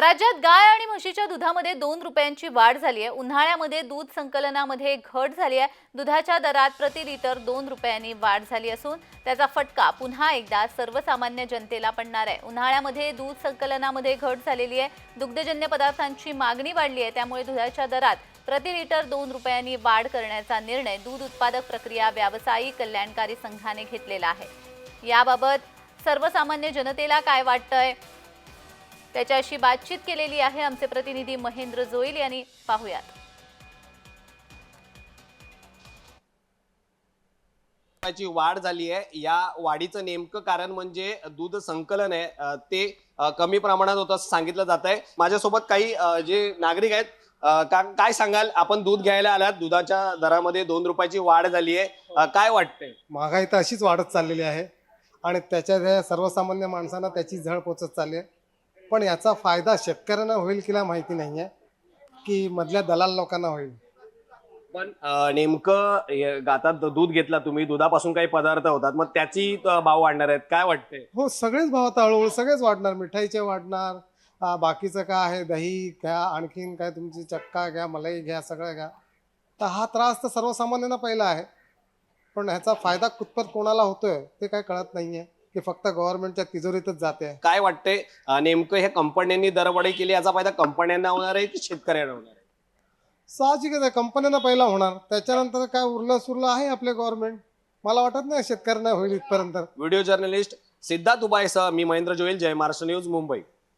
राज्यात गाय आणि म्हशीच्या दुधामध्ये दोन रुपयांची वाढ झाली आहे. उन्हाळ्यामध्ये दूध संकलनामध्ये घट झाली आहे. दुधाच्या दरात प्रति लिटर दोन रुपयांनी वाढ झाली असून त्याचा फटका पुन्हा एकदा सर्वसामान्य जनतेला पडणार आहे. उन्हाळ्यामध्ये दूध संकलनामध्ये घट झालेली आहे. दुग्धजन्य पदार्थांची मागणी वाढली आहे. त्यामुळे दुधाच्या दरात प्रति लिटर दोन रुपयांनी वाढ करण्याचा निर्णय दूध उत्पादक प्रक्रिया व्यावसायिक कल्याणकारी संघाने घेतलेला आहे. याबाबत सर्वसामान्य जनतेला काय वाटतंय? त्याच्याशी बातचीत केलेली आहे आमचे प्रतिनिधी महेंद्र जोईल यांनी. पाहुयात. ची वाढ झाली आहे. या वाढीचं नेमकं कारण म्हणजे दूध संकलन आहे. ते कमी प्रमाणात होतं असं सांगितलं जात आहे. माझ्यासोबत काही जे नागरिक आहेत का- काय सांगाल? आपण दूध घ्यायला आलात. दुधाच्या दरामध्ये दोन रुपयाची वाढ झाली आहे. काय वाटतंय? महागाई तर अशीच वाढत चाललेली आहे. आणि त्याच्यात हे सर्वसामान्य माणसांना त्याची झळ पोचत चालली आहे. पण याचा फायदा शेतकऱ्यांना होईल की माहिती नाही आहे की मधल्या दलाल लोकांना होईल. पण नेमकं गातात दूध घेतला तुम्ही दुधापासून काही पदार्थ होतात मग त्याची भाव वाढणार आहेत काय वाटतंय हो सगळेच भाव आता हळूहळू सगळेच वाढणार मिठाईचे वाढणार बाकीचं काय आहे दही घ्या आणखीन काय तुमची चक्का घ्या मलाई घ्या सगळं घ्या. तर हा त्रास तर सर्वसामान्यांना पहिला आहे. पण ह्याचा फायदा कुतपत कोणाला होतोय ते काय कळत नाहीये. की फक्त गव्हर्नमेंटच्या तिजोरीतच जाते. काय वाटतंय? अं, नेमकं हे कंपन्यांनी दरवाढी केली याचा फायदा कंपन्यांना होणार आहे की शेतकऱ्यांना होणार आहे? साहजिकच आहे कंपन्यांना पहिला होणार. त्याच्यानंतर काय उरलं सुरलं आहे आपले गव्हर्नमेंट? मला वाटत नाही शेतकऱ्यांना होईल इथपर्यंत. व्हिडिओ जर्नलिस्ट सिद्धार्थ उबायसह मी महेंद्र जोईल जय महाराष्ट्र न्यूज मुंबई.